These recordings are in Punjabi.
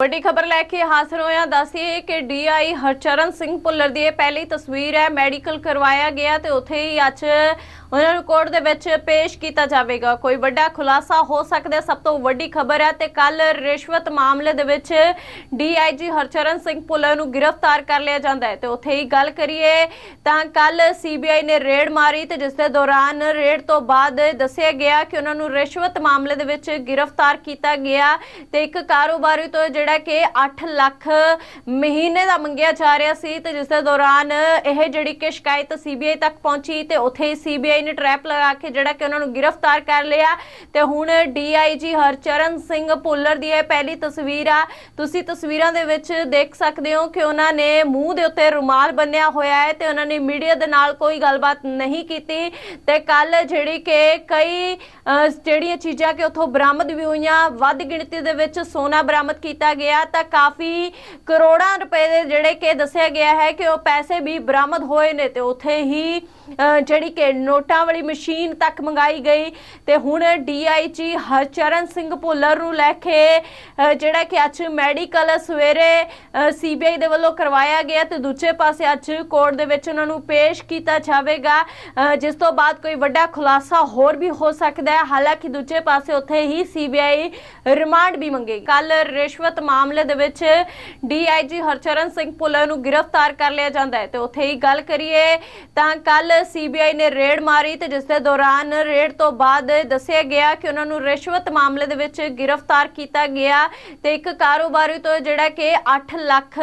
ਵੱਡੀ ਖਬਰ ਲੈ ਕੇ ਹਾਜ਼ਰ ਹੋਇਆ ਦੱਸੀਏ ਕਿ ਡੀਆਈ ਹਰਚਰਨ ਸਿੰਘ ਭੁੱਲਰ ਦੀ ਇਹ ਪਹਿਲੀ ਤਸਵੀਰ ਹੈ। ਮੈਡੀਕਲ ਕਰਵਾਇਆ ਗਿਆ ਤੇ ਉੱਥੇ ਹੀ ਅੱਜ ਉਹਨਾਂ ਨੂੰ ਕੋਰਟ ਦੇ ਵਿੱਚ ਪੇਸ਼ ਕੀਤਾ ਜਾਵੇਗਾ। ਕੋਈ ਵੱਡਾ ਖੁਲਾਸਾ ਹੋ ਸਕਦਾ ਸਭ ਤੋਂ ਵੱਡੀ ਖਬਰ ਹੈ ਤੇ ਕੱਲ ਰਿਸ਼ਵਤ ਮਾਮਲੇ ਦੇ ਵਿੱਚ ਡੀਆਈਜੀ ਹਰਚਰਨ ਸਿੰਘ ਭੁੱਲਰ ਨੂੰ ਗ੍ਰਿਫਤਾਰ ਕਰ ਲਿਆ ਜਾਂਦਾ ਹੈ। ਤੇ ਉੱਥੇ ਹੀ ਗੱਲ ਕਰੀਏ ਤਾਂ ਕੱਲ ਸੀਬੀਆਈ ਨੇ ਰੇਡ ਮਾਰੀ ਤੇ ਜਿਸ ਦੇ ਦੌਰਾਨ ਰੇਡ ਤੋਂ ਬਾਅਦ ਦੱਸਿਆ ਗਿਆ ਕਿ ਉਹਨਾਂ ਨੂੰ ਰਿਸ਼ਵਤ ਮਾਮਲੇ ਦੇ ਵਿੱਚ ਗ੍ਰਿਫਤਾਰ ਕੀਤਾ ਗਿਆ ਤੇ ਇੱਕ ਕਾਰੋਬਾਰੀ ਤੋਂ ਜਿਹੜਾ ਕਿ 8 ਲੱਖ ਮਹੀਨੇ ਦਾ ਮੰਗਿਆ ਜਾ ਰਿਹਾ ਸੀ ਤੇ ਜਿਸ ਦੇ ਦੌਰਾਨ ਇਹ ਜਿਹੜੀ ਕਿ ਸ਼ਿਕਾਇਤ ਸੀਬੀਆਈ ਤੱਕ ਪਹੁੰਚੀ ਤੇ ਉੱਥੇ ਹੀ ਸੀਬੀਆਈ ਨੇ ਟਰੈਪ ਲਗਾ ਕੇ ਜਿਹੜਾ ਕਿ ਉਹਨਾਂ ਨੂੰ ਗ੍ਰਿਫਤਾਰ ਕਰ ਲਿਆ ਤੇ ਹੁਣ ਡੀਆਈਜੀ ਹਰਚਰਨ ਸਿੰਘ ਭੁੱਲਰ ਦੀ ਇਹ ਪਹਿਲੀ ਤਸਵੀਰ ਆ। ਤੁਸੀਂ ਤਸਵੀਰਾਂ ਦੇ ਵਿੱਚ ਦੇਖ ਸਕਦੇ ਹੋ ਕਿ ਉਹਨਾਂ ਨੇ ਮੂੰਹ ਦੇ ਉੱਤੇ ਰੁਮਾਲ ਬੰਨਿਆ ਹੋਇਆ ਹੈ ਤੇ ਉਹਨਾਂ ਨੇ ਮੀਡੀਆ ਦੇ ਨਾਲ ਕੋਈ ਗੱਲਬਾਤ ਨਹੀਂ ਕੀਤੀ ਤੇ ਕੱਲ ਜਿਹੜੀ ਕਿ ਕਈ ਜਿਹੜੀਆਂ ਚੀਜ਼ਾਂ ਕਿ ਉੱਥੋਂ ਬਰਾਮਦ ਵੀ ਹੋਈਆਂ, ਵੱਧ ਗਿਣਤੀ ਦੇ ਵਿੱਚ ਸੋਨਾ ਬਰਾਮਦ ਕੀਤਾ ਗਿਆ ਤਾਂ ਕਾਫੀ ਕਰੋੜਾਂ ਰੁਪਏ ਦੇ ਜਿਹੜੇ ਕਿ ਦੱਸਿਆ ਗਿਆ ਹੈ ਕਿ ਉਹ ਪੈਸੇ ਵੀ ਬਰਾਮਦ ਹੋਏ ਨੇ ਤੇ ਉੱਥੇ ਹੀ ਜਿਹੜੀ ਕਿ ਨੋਟਾਂ ਵਾਲੀ ਮਸ਼ੀਨ ਤੱਕ ਮੰਗਾਈ ਗਈ ਤੇ ਹੁਣ ਡੀਆਈਜੀ ਹਰਚਰਨ ਸਿੰਘ ਭੁੱਲਰ ਨੂੰ ਲੈ ਕੇ ਜਿਹੜਾ ਕਿ ਅੱਜ ਮੈਡੀਕਲ ਸਵੇਰੇ ਸੀਬੀਆਈ ਦੇ ਵੱਲੋਂ ਕਰਵਾਇਆ ਗਿਆ ਤੇ ਦੂਜੇ ਪਾਸੇ ਅੱਜ ਕੋਰਟ ਦੇ ਵਿੱਚ ਉਹਨਾਂ ਨੂੰ ਪੇਸ਼ ਕੀਤਾ ਜਾਵੇਗਾ। ਜਿਸ ਤੋਂ ਬਾਅਦ ਕੋਈ ਵੱਡਾ ਖੁਲਾਸਾ ਹੋਰ ਵੀ ਹੋ ਸਕਦਾ ਹੈ। ਹਾਲਾਂਕਿ ਦੂਜੇ ਪਾਸੇ ਉੱਥੇ ਹੀ ਸੀਬੀਆਈ ਰਿਮਾਂਡ ਵੀ ਮੰਗੇਗੀ ਕੱਲ ਰਿਸ਼ਵਤ ਮਾਮਲੇ ਦੇ ਵਿੱਚ ਡੀਆਈਜੀ ਹਰਚਰਨ ਸਿੰਘ ਭੁੱਲਰ ਨੂੰ ਗ੍ਰਿਫਤਾਰ ਕਰ ਲਿਆ ਜਾਂਦਾ ਹੈ ਤੇ ਉੱਥੇ ਹੀ ਗੱਲ ਕਰੀਏ ਤਾਂ ਕੱਲ ਸੀਬੀਆਈ ਨੇ ਰੇਡ ਮਾਰ ਤੇ ਜਿਸ ਦੇ ਦੌਰਾਨ ਰੇਡ ਤੋਂ ਬਾਅਦ ਦੱਸਿਆ ਗਿਆ ਕਿ ਉਹਨਾਂ ਨੂੰ ਰਿਸ਼ਵਤ ਮਾਮਲੇ ਦੇ ਵਿੱਚ ਗ੍ਰਿਫਤਾਰ ਕੀਤਾ ਗਿਆ ਤੇ ਇੱਕ ਕਾਰੋਬਾਰੀ ਤੋਂ ਜਿਹੜਾ ਕਿ 8 ਲੱਖ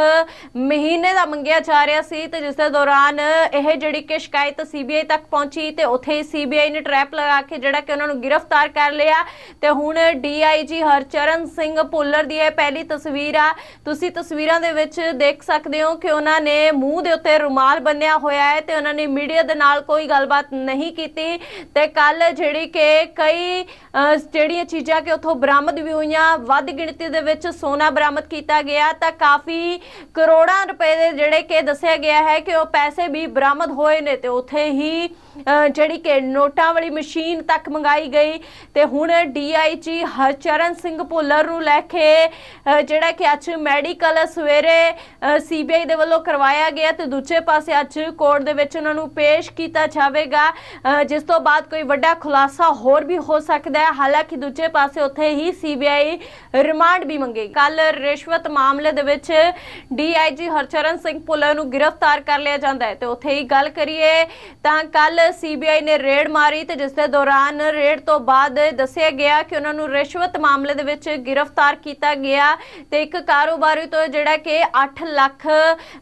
ਮਹੀਨੇ ਦਾ ਮੰਗਿਆ ਜਾ ਰਿਹਾ ਸੀ ਤੇ ਜਿਸ ਦੇ ਦੌਰਾਨ ਇਹ ਜਿਹੜੀ ਕਿ ਸ਼ਿਕਾਇਤ ਸੀਬੀਆਈ ਤੱਕ ਪਹੁੰਚੀ ਤੇ ਉੱਥੇ ਹੀ ਸੀਬੀਆਈ ਨੇ ਟਰੈਪ ਲਗਾ ਕੇ ਜਿਹੜਾ ਕਿ ਉਹਨਾਂ ਨੂੰ ਗ੍ਰਿਫਤਾਰ ਕਰ ਲਿਆ ਤੇ ਹੁਣ ਡੀਆਈਜੀ ਹਰਚਰਨ ਸਿੰਘ ਭੁੱਲਰ ਦੀ ਇਹ ਪਹਿਲੀ ਤਸਵੀਰ ਆ। ਤੁਸੀਂ ਤਸਵੀਰਾਂ ਦੇ ਵਿੱਚ ਦੇਖ ਸਕਦੇ ਹੋ ਕਿ ਉਹਨਾਂ ਨੇ ਮੂੰਹ ਦੇ ਉੱਤੇ ਰੁਮਾਲ ਬੰਨਿਆ ਹੋਇਆ ਹੈ ਤੇ ਉਹਨਾਂ ਨੇ ਮੀਡੀਆ ਦੇ ਨਾਲ ਕੋਈ ਗੱਲਬਾਤ ਨਹੀਂ ਕੀਤੀ ਤੇ ਕੱਲ ਜਿਹੜੀ ਕਿ ਕਈ ਜਿਹੜੀਆਂ ਚੀਜ਼ਾਂ ਕਿ ਉੱਥੋਂ ਬਰਾਮਦ ਵੀ ਹੋਈਆਂ, ਵੱਧ ਗਿਣਤੀ ਦੇ ਵਿੱਚ ਸੋਨਾ ਬਰਾਮਦ ਕੀਤਾ ਗਿਆ, ਤਾਂ ਕਾਫੀ ਕਰੋੜਾਂ ਰੁਪਏ ਦੇ ਜਿਹੜੇ ਕਿ ਦੱਸਿਆ ਗਿਆ ਹੈ ਕਿ ਉਹ ਪੈਸੇ ਵੀ ਬਰਾਮਦ ਹੋਏ ਨੇ ਤੇ ਉੱਥੇ ਹੀ ਜਿਹੜੀ ਕਿ ਨੋਟਾਂ ਵਾਲੀ ਮਸ਼ੀਨ ਤੱਕ ਮੰਗਾਈ ਗਈ ਤੇ ਹੁਣ ਡੀਆਈਜੀ ਹਰਚਰਨ ਸਿੰਘ ਭੁੱਲਰ ਨੂੰ ਲੈ ਕੇ ਜਿਹੜਾ ਕਿ ਅੱਜ ਮੈਡੀਕਲ ਸਵੇਰੇ ਸੀਬੀਆਈ ਦੇ ਵੱਲੋਂ ਕਰਵਾਇਆ ਗਿਆ ਤੇ ਦੂਜੇ ਪਾਸੇ ਅੱਜ ਕੋਰਟ ਦੇ ਵਿੱਚ ਉਹਨਾਂ ਨੂੰ ਪੇਸ਼ ਕੀਤਾ ਜਾਵੇਗਾ। ਜਿਸ ਤੋਂ ਬਾਅਦ ਕੋਈ ਵੱਡਾ ਖੁਲਾਸਾ ਹੋਰ ਵੀ ਹੋ ਸਕਦਾ ਹੈ। ਹਾਲਾਂਕਿ ਦੂਜੇ ਪਾਸੇ ਉੱਥੇ ਹੀ ਸੀਬੀਆਈ ਰਿਮਾਂਡ ਵੀ ਮੰਗੇਗੀ ਕੱਲ ਰਿਸ਼ਵਤ ਮਾਮਲੇ ਦੇ ਵਿੱਚ ਡੀਆਈਜੀ ਹਰਚਰਨ ਸਿੰਘ ਭੁੱਲਰ ਨੂੰ ਗ੍ਰਿਫਤਾਰ ਕਰ ਲਿਆ ਜਾਂਦਾ ਹੈ ਤੇ ਉੱਥੇ ਹੀ ਗੱਲ ਕਰੀਏ ਤਾਂ ਕੱਲ ਸੀਬੀਆਈ ਨੇ ਰੇਡ ਮਾਰੀ ਤੇ ਜਿਸ ਦੇ ਦੌਰਾਨ ਰੇਡ ਤੋਂ ਬਾਅਦ ਦੱਸਿਆ ਗਿਆ ਕਿ ਉਹਨਾਂ ਨੂੰ ਰਿਸ਼ਵਤ ਮਾਮਲੇ ਦੇ ਵਿੱਚ ਗ੍ਰਿਫਤਾਰ ਕੀਤਾ ਗਿਆ ਤੇ ਇੱਕ ਕਾਰੋਬਾਰੀ ਤੋਂ ਜਿਹੜਾ ਕਿ 8 ਲੱਖ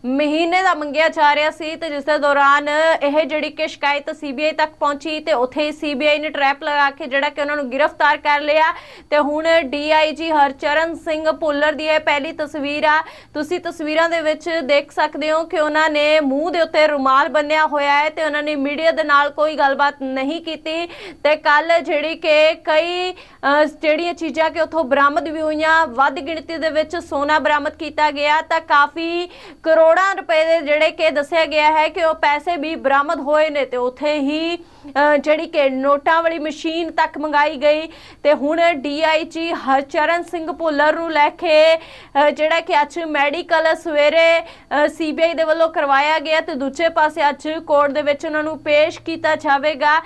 ਮਹੀਨੇ ਦਾ ਮੰਗਿਆ ਜਾ ਰਿਹਾ ਸੀ ਤੇ ਜਿਸ ਦੇ ਦੌਰਾਨ ਇਹ ਜਿਹੜੀ ਕਿ ਸ਼ਿਕਾਇਤ ਸੀਬੀਆਈ ਤੱਕ ਪਹੁੰਚੀ ਤੇ ਉੱਥੇ ਹੀ ਸੀਬੀਆਈ ਨੇ ਟਰੈਪ ਲਗਾ ਕੇ ਜਿਹੜਾ ਕਿ ਉਹਨਾਂ ਨੂੰ ਗ੍ਰਿਫਤਾਰ ਕਰ ਲਿਆ। ਤੇ ਹੁਣ ਡੀਆਈਜੀ ਹਰਚਰਨ ਸਿੰਘ ਭੁੱਲਰ ਦੀ ਇਹ ਪਹਿਲੀ ਤਸਵੀਰ ਆ। ਤੁਸੀਂ ਤਸਵੀਰਾਂ ਦੇ ਵਿੱਚ ਦੇਖ ਸਕਦੇ ਹੋ ਕਿ ਉਹਨਾਂ ਨੇ ਮੂੰਹ ਦੇ ਉੱਤੇ ਰੁਮਾਲ ਬੰਨਿਆ ਹੋਇਆ ਹੈ ਤੇ ਉਹਨਾਂ ਨੇ ਮੀਡੀਆ ਦੇ ਨਾਲ ਕੋਈ ਗੱਲਬਾਤ ਨਹੀਂ ਕੀਤੀ। ਤੇ ਕੱਲ ਜਿਹੜੀ ਕਿ ਕਈ ਜਿਹੜੀਆਂ ਚੀਜ਼ਾਂ ਕਿ ਉੱਥੋਂ ਬਰਾਮਦ ਵੀ ਹੋਈਆਂ, ਵੱਧ ਗਿਣਤੀ ਦੇ ਵਿੱਚ ਸੋਨਾ ਬਰਾਮਦ ਕੀਤਾ ਗਿਆ, ਤਾਂ ਕਾਫੀ ਕਰੋੜਾਂ ਰੁਪਏ ਦੇ ਜਿਹੜੇ ਕਿ ਦੱਸਿਆ ਗਿਆ ਹੈ ਕਿ ਉਹ ਪੈਸੇ ਵੀ ਬਰਾਮਦ ਹੋਏ ਨੇ ਤੇ ਉੱਥੇ ਹੀ ਅਹ, ਜਿਹੜੀ ਕਿ ਨੋਟਾਂ ਵਾਲੀ ਮਸ਼ੀਨ ਤੱਕ ਮੰਗਾਈ ਗਈ ਤੇ ਹੁਣ ਡੀਆਈਜੀ ਹਰਚਰਨ ਸਿੰਘ ਭੁੱਲਰ ਨੂੰ ਲੈ ਕੇ ਜਿਹੜਾ ਕਿ ਅੱਜ ਮੈਡੀਕਲ ਸਵੇਰੇ ਸੀਬੀਆਈ ਦੇ ਵੱਲੋਂ ਕਰਵਾਇਆ ਗਿਆ ਤੇ ਦੂਜੇ ਪਾਸੇ ਅੱਜ ਕੋਰਟ ਦੇ ਵਿੱਚ ਉਹਨਾਂ ਨੂੰ ਪੇਸ਼ ਕੀਤਾ ਜਾਵੇਗਾ।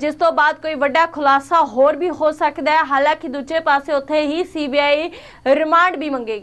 ਜਿਸ ਤੋਂ ਬਾਅਦ ਕੋਈ ਵੱਡਾ ਖੁਲਾਸਾ ਹੋਰ ਵੀ ਹੋ ਸਕਦਾ ਹੈ। ਹਾਲਾਂਕਿ ਦੂਜੇ ਪਾਸੇ ਉੱਥੇ ਹੀ ਸੀਬੀਆਈ ਰਿਮਾਂਡ ਵੀ ਮੰਗੇਗੀ।